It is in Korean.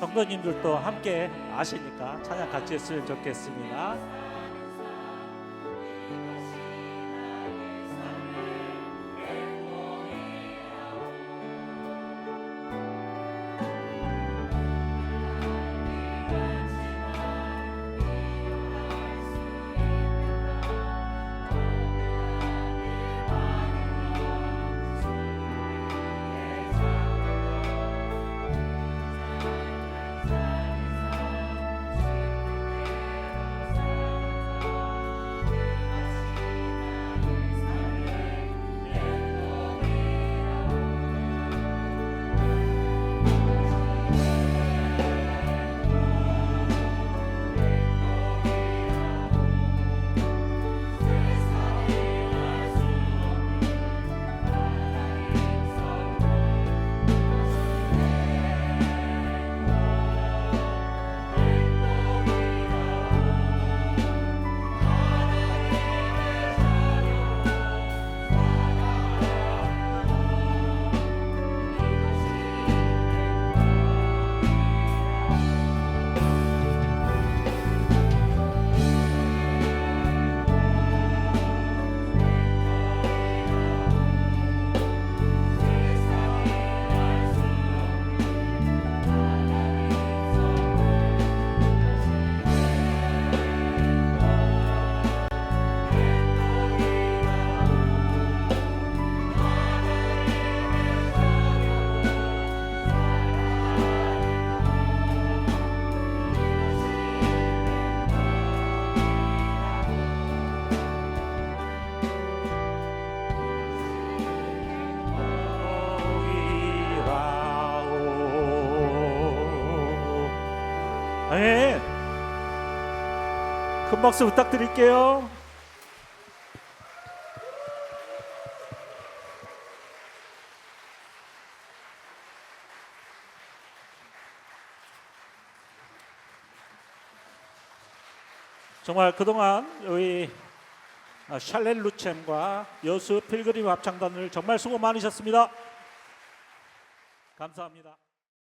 성도님들도 함께 아시니까 찬양 같이 했으면 좋겠습니다. 아멘. 큰 박수 부탁드릴게요. 정말 그동안 우리 아, 샬렐 루챔과 여수 필그림 합창단을 정말 수고 많으셨습니다. 감사합니다.